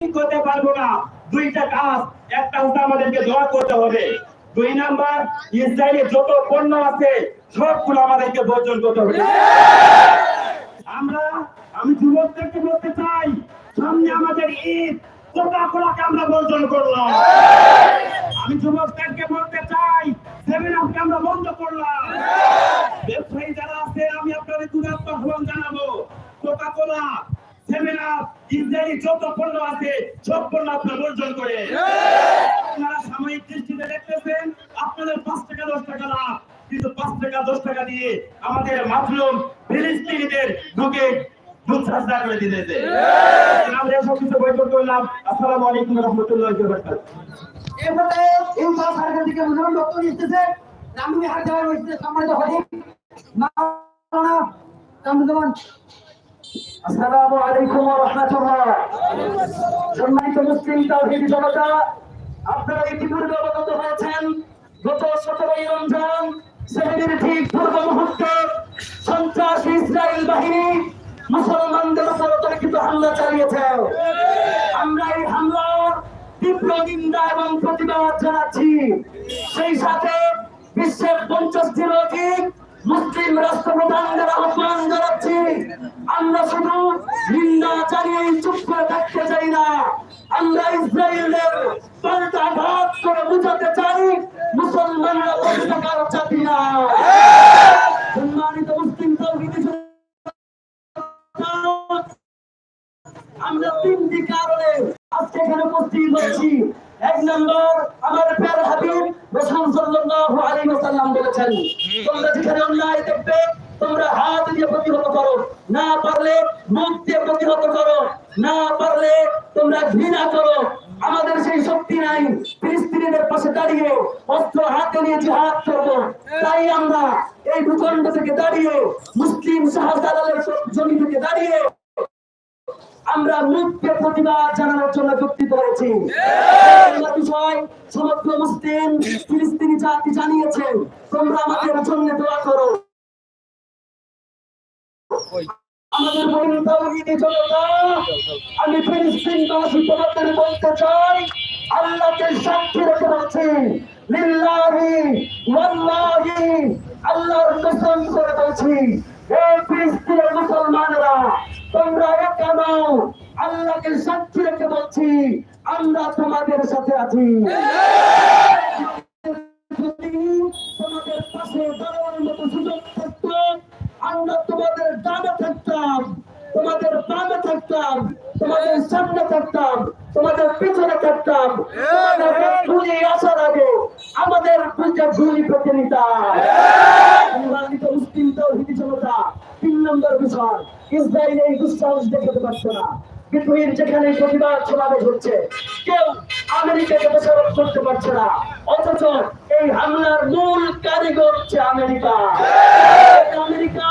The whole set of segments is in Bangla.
করতে পারব না। দুইটা কাজ, একটা হচ্ছে আমাদেরকে দোয়া করতে হবে। দুই নাম্বার ইসরায়েলের যত পণ্য আছে, সবগুলো আমাদেরকে বর্জন করতে হবে। আমরা, আমি যুবকদেরকে বলতে চাই, সামনে আমাদের ঈদ কোকা কোলাকে আমরা বর্জন করলাম। আমি যুবকদেরকে বলতে চাই, সেভেন আপকে আমরা বন্ধ করলাম। ব্যবসায়ী যারা আছে, আমি আপনাদের দুরাত্ম আহ্বান জানাব। কোকা কোলা ইসরায়েলি যত পণ্য আছে সব পণ্য আপনারা বর্জন করে। আপনারা সাময়িক দৃষ্টিতে দেখতেছেন আপনাদের পাঁচ টাকা দশ টাকা লাভ। কিন্তু পাঁচ টাকা দশ টাকা দিয়ে আমাদের মাতলুম ফিলিস্তিনিদের ঢুকে করে দিতেছে। আমরা এসব কিছু বৈঠক করলাম। আসসালামু আলাইকুম রহমতুল্লাহ এরপরে ইনসাফ সরকার থেকে মনোনয়ন বক্তব্য দিতেছে রামদুমি দেওয়ার সম্মানিত হরিম মাওলানা কামরুজ্জামান আসসালামু আলাইকুম ওয়া রাহমাতুল্লাহ। মুসলমানদের উপর অতর্কিত হামলা চালিয়েছে। আমরা এই হামলার তীব্র নিন্দা এবং প্রতিবাদ জানাচ্ছি। সেই সাথে বিশ্বের পঞ্চাশটির অধিক মুসলিম রাষ্ট্রপ্রধানদের আহ্বান জানাচ্ছি। আমরা শুধু নিন্দা জানিয়ে চুপ করে থাকতে চাই না। আমরা ইসরায়েলের পাল্টা ঘাত করে বুঝাতে চাই, মুসলমানরা থাকার জাতি না। সম্মানিত মুসলিম আমরা তিনটি কারণে আজকে এখানে উপস্থিত হয়েছি এক নম্বর, আমার প্যার হাবিব রসুল সাল্লাল্লাহু আলাইহি ওয়াসাল্লাম বলেছেন তোমরা যেখানে অন্যায় দেখবে তোমরা হাত দিয়ে প্রতিহত করো। না পারলে মুখ দিয়ে প্রতিহত করো। না পারলে তোমরা ঘৃণা করো। আমাদের সেই শক্তি নাই। ফিলিস্তিনিদের পাশে দাঁড়িয়ে অস্ত্র হাতে নিয়ে জিহাদ করব। তাই আমরা এই ভূখণ্ড থেকে দাঁড়িয়ে মুসলিম শাহজালালের জমি থেকে দাঁড়িয়ে আমরা মুখকে প্রতিবাদ জানানোর জন্য যুক্তি করেছি এই বিষয় সমগ্র মুসলিম, ফিলিস্তিনি জাতি জানিয়েছে তোমরা আমাদের জন্য দোয়া করো। তোমাদের বলতে চাই, আল্লাহকে সাক্ষী রেখে বলছি, লিল্লাহি ওয়াল্লাহি, আল্লাহর কসম করে বলছি ফিলিস্তিনের মুসলমানরা তোমরা একা নাও আমরা তোমাদের সাথে আছি। তোমাদের আমরা তোমাদের ডানে থাকতাম, তোমাদের বামে থাকতাম, তোমাদের সামনে থাকতাম, তোমাদের পিছনে থাকতাম। গুলি আসার আগে আমাদের বুঝে গুলি পেতে নিতাম। মুসলিম তৌহিদি তিন নম্বর বিষয়। ইসরায়েল এই দুঃসাহস দেখাতে পারছে না। পৃথিবীর যেখানে প্রতিবাদ সমাবেশ হচ্ছে, কেউ আমেরিকাকে দোষারোপ করতে পারছে না। অথচ এই হামলার মূল কারিগর হচ্ছে আমেরিকা। আমেরিকা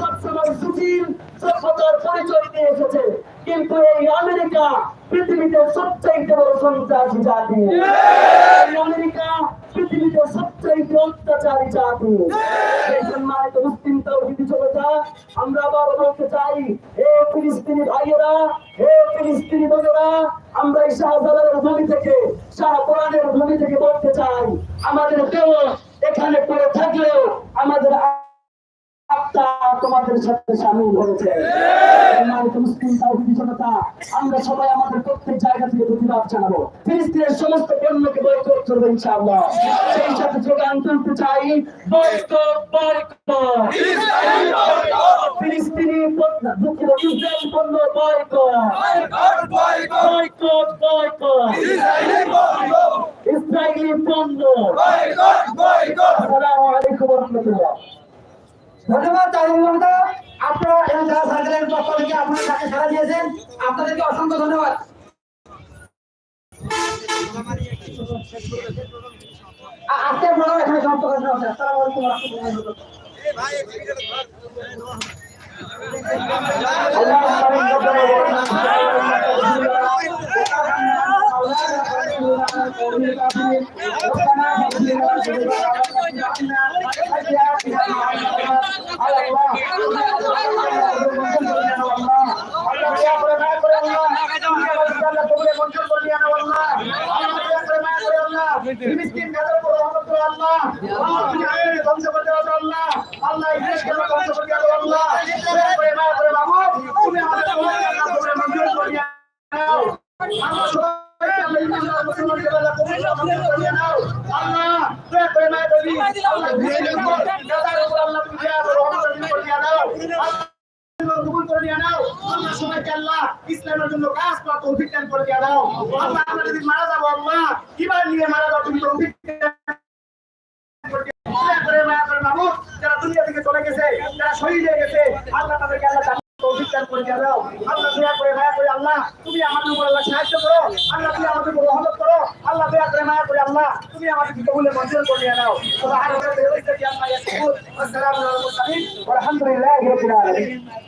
সবসময় সুশীল সভ্যতার পরিচয় দিয়ে এসেছে। কিন্তু এই আমেরিকা পৃথিবীতে সবচাইতে বড় সন্ত্রাসী জাতি। আমেরিকা পৃথিবীতে সবচাইতে অত্যাচারী সম্মানিত মুসলিম আমরা আবার বলতে চাই এ ফিলিস্তিনি ভাইয়েরা এ ফিলিস্তিনি বোনেরা, আমরা এই শাহজালালের ভূমি থেকে, শাহ কোরআনের ভূমি থেকে বলতে চাই, আমাদের কেউ এখানে পড়ে থাকলেও আমাদের আত্মা তোমাদের সাথে সামিল হয়েছে। আমরা সবাই আমাদের প্রত্যেক জায়গা থেকে প্রতিবাদ জানাব। ফিলিস্তিনের সমস্ত পণ্যকে বয়কট করব ইনশাআল্লাহ। সেই সাথে স্লোগান তুলতে চাই। বয়কট বয়কট ফিলিস্তিনি পণ্য দুঃখিত ইসরায়েল পণ্য বয়কট বয়কট বয়কট ইসরায়েলি পণ্য। আসসালামু আলাইকুম ওয়া রাহমাতুল্লাহ। ধন্যবাদ আপনারা এবং যারা সার্কেলের পক্ষ থেকে আপনারা তাকে সারা দিয়েছেন, আপনাদেরকে অসংখ্য ধন্যবাদ। আজকে প্রোগ্রাম এখানে সমাপ্ত করা হচ্ছে আসসালামু ফিলিস্তিন গাজার উপর রহমত করো আল্লাহ আল্লাহ ধ্বংস করে দাও আল্লাহ আল্লাহ এই দেশকে ধ্বংস করে দাও আল্লাহ করে মায়া করে মাহমুদ তুমি আমাদের আল্লাহ তোমরা মঞ্জুর করে নাও আল্লাহ সবাইকে আল্লাহ ইমানদার মুসলমানকে আল্লাহ কবুল করে নাও আল্লাহ দয়া করে মায়া করে আল্লাহ ফিলিস্তিনের উপর আল্লাহ তুমি রহমত করে দাও আল্লাহ কবুল করে নিয়ে নাও। আল্লাহ সবাইকে আল্লাহ ইসলামের জন্য কাজ করা তৌফিক দান করে দিয়ে দাও আল্লাহ আমরা যদি মারা যাব, আল্লাহ কিবার নিয়ে মারা যাব তুমি তৌফিক করে দিও। দয়া চলে গেছে আল্লাহ তাদেরকে আল্লাহ তৌফিক দান দিয়ে দাও আল্লাহ দয়া করে, মায়া করে, আল্লাহ, তুমি আমাদের সাহায্য করো। আল্লাহ, তুমি আমাদের উপর রহমত করো। আল্লাহ দয়া করে, মায়া করে, আল্লাহ, তুমি আমাদের কবুলে মঞ্জুর করে নিয়ে নাও। সুবহানাল্লাহি ওয়া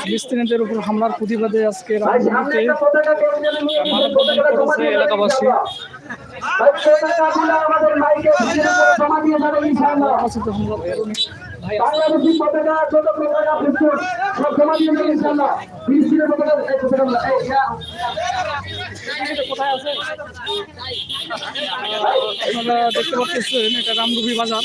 ফিলিস্তিনিদের উপর হামলার প্রতিবাদে আজকে রাজধানীতে এলাকাবাসী। আপনারা দেখতে পাচ্ছেন এটা রামরুবি বাজার।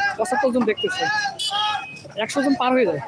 পঁচাত্তর জন দেখতেছে একশো জন পার হয়ে যায়।